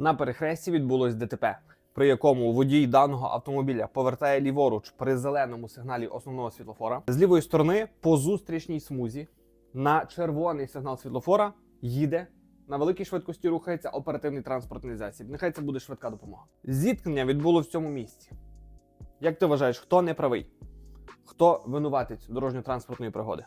На перехресті відбулось ДТП, при якому водій даного автомобіля повертає ліворуч при зеленому сигналі основного світлофора. З лівої сторони по зустрічній смузі на червоний сигнал світлофора їде. На великій швидкості рухається оперативний транспортний засіб. Нехай це буде швидка допомога. Зіткнення відбуло в цьому місці. Як ти вважаєш, хто не правий? Хто винуватець дорожньо-транспортної пригоди?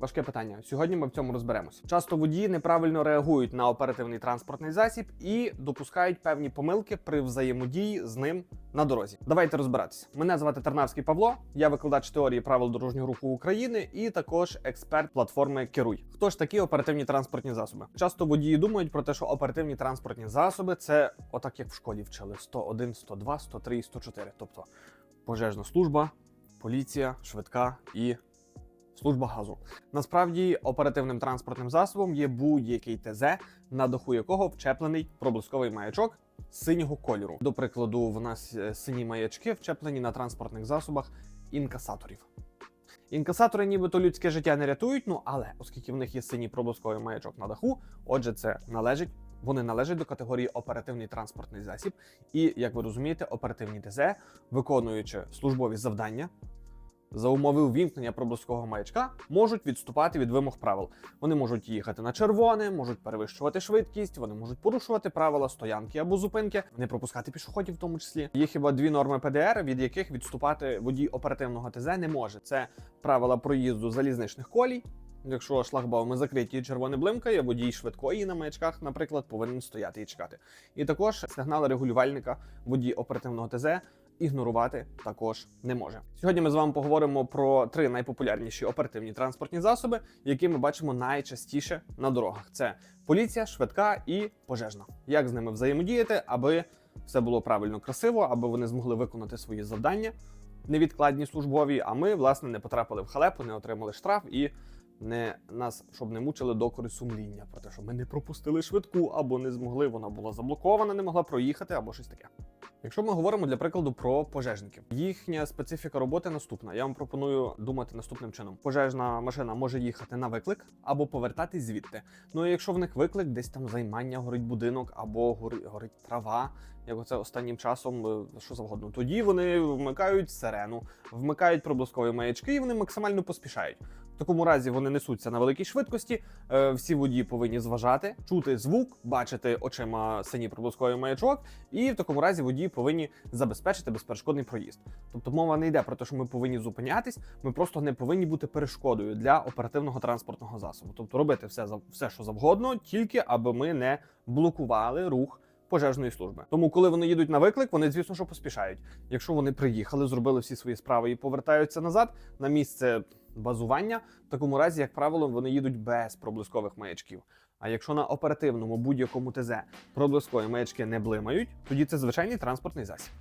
Важке питання. Сьогодні ми в цьому розберемося. Часто водії неправильно реагують на оперативний транспортний засіб і допускають певні помилки при взаємодії з ним на дорозі. Давайте розбиратися. Мене звати Тарнавський Павло, я викладач теорії правил дорожнього руху України і також експерт платформи Керуй. Хто ж такі оперативні транспортні засоби? Часто водії думають про те, що оперативні транспортні засоби це отак, як в школі вчили: 101, 102, 103 і 104. Тобто пожежна служба, поліція, швидка і служба газу. Насправді оперативним транспортним засобом є будь-який ТЗ, на даху якого вчеплений проблисковий маячок синього кольору. До прикладу, в нас е, сині маячки вчеплені на транспортних засобах інкасаторів. Інкасатори нібито людське життя не рятують, ну але оскільки в них є синій проблисковий маячок на даху, отже, це належить. Вони належать до категорії оперативний транспортний засіб, і як ви розумієте, оперативні ТЗ, виконуючи службові завдання, за умови увімкнення проблискового маячка можуть відступати від вимог правил. Вони можуть їхати на червоне, можуть перевищувати швидкість, вони можуть порушувати правила стоянки або зупинки, не пропускати пішоходів, в тому числі. Є хіба дві норми ПДР, від яких відступати водій оперативного ТЗ не може. Це правила проїзду залізничних колій. Якщо шлагбауми закриті і червоне блимкає, водій швидкої на маячках, наприклад, повинен стояти і чекати. І також сигнали регулювальника водій оперативного ТЗ ігнорувати також не може. Сьогодні ми з вами поговоримо про три найпопулярніші оперативні транспортні засоби, які ми бачимо найчастіше на дорогах: це поліція, швидка і пожежна. Як з ними взаємодіяти, аби все було правильно красиво, аби вони змогли виконати свої завдання невідкладні службові. А ми, власне, не потрапили в халепу, не отримали штраф і. Не нас щоб не мучили докори сумління про те, що ми не пропустили швидку або не змогли, вона була заблокована, не могла проїхати, або щось таке. Якщо ми говоримо для прикладу про пожежників, їхня специфіка роботи наступна. Я вам пропоную думати наступним чином: пожежна машина може їхати на виклик або повертатись звідти. Ну і якщо в них виклик, десь там займання, горить будинок або гори- горить трава, як оце останнім часом, е, що завгодно. Тоді вони вмикають сирену, вмикають проблискові маячки і вони максимально поспішають. В такому разі вони несуться на великій швидкості. е, Всі водії повинні зважати, чути звук, бачити очима синій проблисковий маячок, і в такому разі водії повинні забезпечити безперешкодний проїзд. Тобто мова не йде про те, що ми повинні зупинятись, ми просто не повинні бути перешкодою для оперативного транспортного засобу. Тобто робити все все, що завгодно, тільки аби ми не блокували рух. Пожежної служби. Тому, коли вони їдуть на виклик, вони, звісно, що поспішають. Якщо вони приїхали, зробили всі свої справи і повертаються назад на місце базування, в такому разі, як правило, вони їдуть без проблискових маячків. А якщо на оперативному будь-якому ТЗ проблискові маячки не блимають, тоді це звичайний транспортний засіб.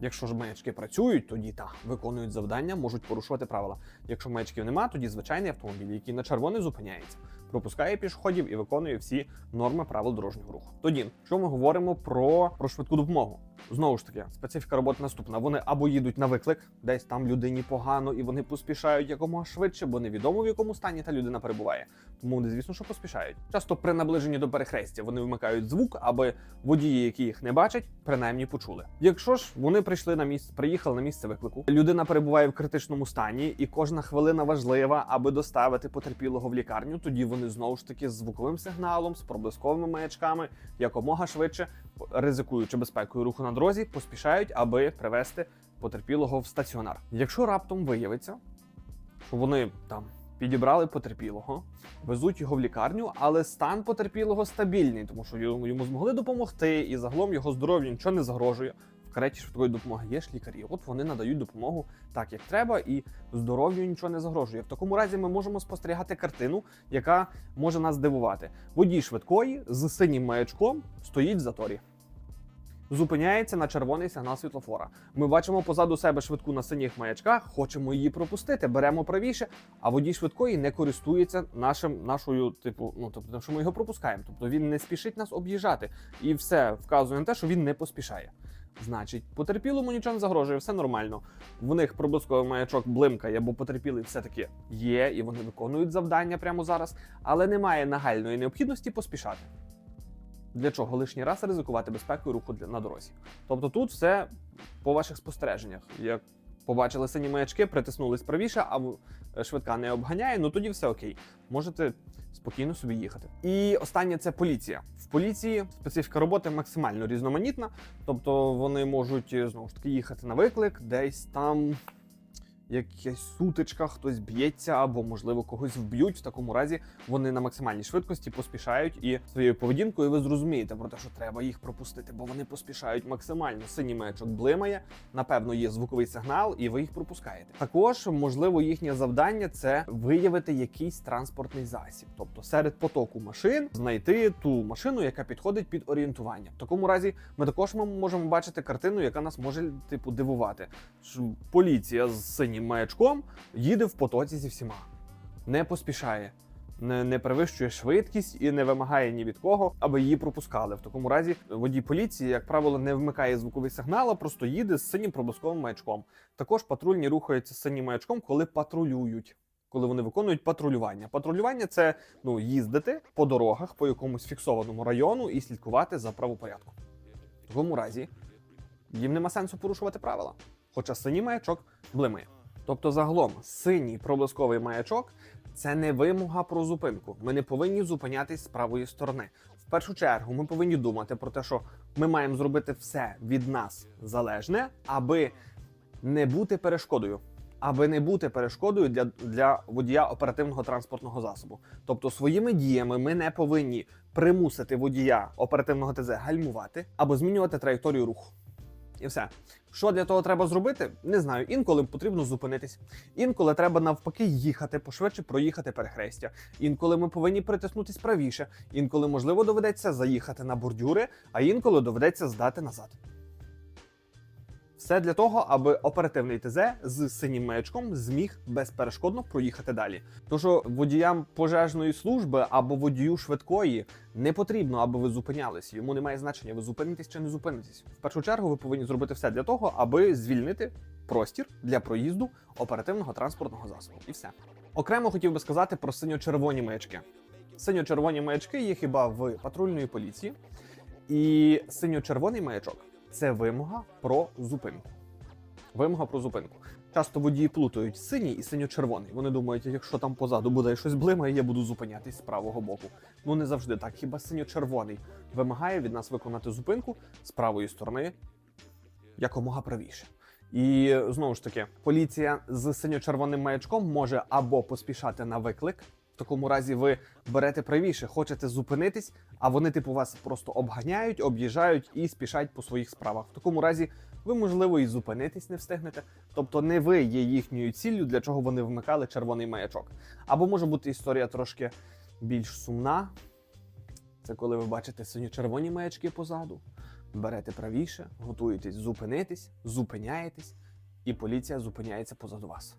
Якщо ж маячки працюють, тоді та виконують завдання, можуть порушувати правила. Якщо маячків нема, тоді звичайний автомобіль, який на червоне зупиняється, пропускає пішоходів і виконує всі норми правил дорожнього руху. Тоді, що ми говоримо про, про швидку допомогу? Знову ж таки, специфіка роботи наступна: вони або їдуть на виклик, десь там людині погано, і вони поспішають якомога швидше, бо невідомо в якому стані та людина перебуває. Тому вони, звісно, що поспішають. Часто при наближенні до перехрестя вони вмикають звук, аби водії, які їх не бачать, принаймні почули. Якщо ж вони прийшли на місце, приїхали на місце виклику, людина перебуває в критичному стані, і кожна хвилина важлива, аби доставити потерпілого в лікарню. Тоді вони знову ж таки з звуковим сигналом, з проблисковими маячками, якомога швидше, ризикуючи безпекою руху на дорозі, поспішають, аби привести потерпілого в стаціонар. Якщо раптом виявиться, що вони там підібрали потерпілого, везуть його в лікарню, але стан потерпілого стабільний, тому що йому змогли допомогти, і загалом його здоров'ю нічого не загрожує. В кареті швидкої допомоги є ж лікарі. От вони надають допомогу так, як треба, і здоров'ю нічого не загрожує. В такому разі ми можемо спостерігати картину, яка може нас здивувати. Водій швидкої з синім маячком стоїть в заторі. Зупиняється на червоний сигнал світлофора. Ми бачимо позаду себе швидку на синіх маячках, хочемо її пропустити, беремо правіше, а водій швидкої не користується нашим нашою, типу, ну тобто, що ми його пропускаємо. Тобто він не спішить нас об'їжджати, і все вказує на те, що він не поспішає. Значить, потерпілому нічого не загрожує, все нормально. В них проблисковий маячок блимкає, бо потерпілий все-таки є, і вони виконують завдання прямо зараз, але немає нагальної необхідності поспішати. Для чого лишній раз ризикувати безпекою руху на дорозі? Тобто тут все по ваших спостереженнях. Як побачили сині маячки, притиснулись правіше, а е, швидка не обганяє, ну тоді все окей. Можете спокійно собі їхати. І останнє це поліція. В поліції специфіка роботи максимально різноманітна, тобто вони можуть е, знову ж таки їхати на виклик, десь там якась сутичка, хтось б'ється або, можливо, когось вб'ють. В такому разі вони на максимальній швидкості поспішають і своєю поведінкою ви зрозумієте про те, що треба їх пропустити, бо вони поспішають максимально. Синій маячок блимає, напевно, є звуковий сигнал, і ви їх пропускаєте. Також можливо їхнє завдання це виявити якийсь транспортний засіб, тобто серед потоку машин знайти ту машину, яка підходить під орієнтування. В такому разі ми також можемо бачити картину, яка нас може типу дивувати. Поліція з синім маячком їде в потоці зі всіма, не поспішає. Не, не перевищує швидкість і не вимагає ні від кого, аби її пропускали. В такому разі водій поліції, як правило, не вмикає звуковий сигнал, а просто їде з синім проблисковим маячком. Також патрульні рухаються з синім маячком, коли патрулюють, коли вони виконують патрулювання. Патрулювання це ну їздити по дорогах по якомусь фіксованому району і слідкувати за правопорядком. В такому разі їм нема сенсу порушувати правила, хоча синій маячок блимає. Тобто, загалом, синій проблисковий маячок це не вимога про зупинку. Ми не повинні зупинятись з правої сторони. В першу чергу, ми повинні думати про те, що ми маємо зробити все від нас залежне, аби не бути перешкодою. Аби не бути перешкодою для, для водія оперативного транспортного засобу. Тобто своїми діями ми не повинні примусити водія оперативного ТЗ гальмувати або змінювати траєкторію руху. І все. Що для того треба зробити? Не знаю. Інколи потрібно зупинитись. Інколи треба навпаки їхати, пошвидше проїхати перехрестя. Інколи ми повинні притиснутись правіше. Інколи, можливо, доведеться заїхати на бордюри, а інколи доведеться здати назад. Все для того, аби оперативний ТЗ з синім маячком зміг безперешкодно проїхати далі. Тож водіям пожежної служби або водію швидкої не потрібно, аби ви зупинялись. Йому немає значення, ви зупинитесь чи не зупинитесь. В першу чергу ви повинні зробити все для того, аби звільнити простір для проїзду оперативного транспортного засобу. І все. Окремо хотів би сказати про синьо-червоні маячки. Синьо-червоні маячки є хіба в патрульної поліції, і синьо-червоний маячок це вимога про зупинку. Вимога про зупинку. Часто водії плутають синій і синьо-червоний. Вони думають, якщо там позаду буде щось блимає, я буду зупинятись з правого боку. Ну не завжди так. Хіба синьо-червоний вимагає від нас виконати зупинку з правої сторони якомога правіше. І знову ж таки, поліція з синьо-червоним маячком може або поспішати на виклик. Такому разі ви берете правіше, хочете зупинитись, а вони типу вас просто обганяють, об'їжджають і спішать по своїх справах. В такому разі ви, можливо, і зупинитись не встигнете. Тобто не ви є їхньою ціллю, для чого вони вмикали червоний маячок. Або може бути історія трошки більш сумна. Це коли ви бачите синьо-червоні маячки позаду, берете правіше, готуєтесь зупинитись, зупиняєтесь, і поліція зупиняється позаду вас.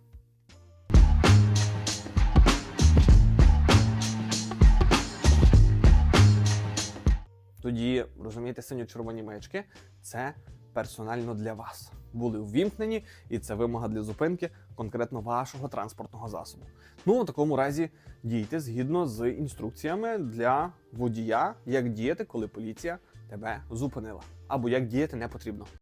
Тоді розумієте, синьо-червоні маячки це персонально для вас. Були ввімкнені, і це вимога для зупинки конкретно вашого транспортного засобу. Ну, у такому разі дійте згідно з інструкціями для водія, як діяти, коли поліція тебе зупинила, або як діяти не потрібно.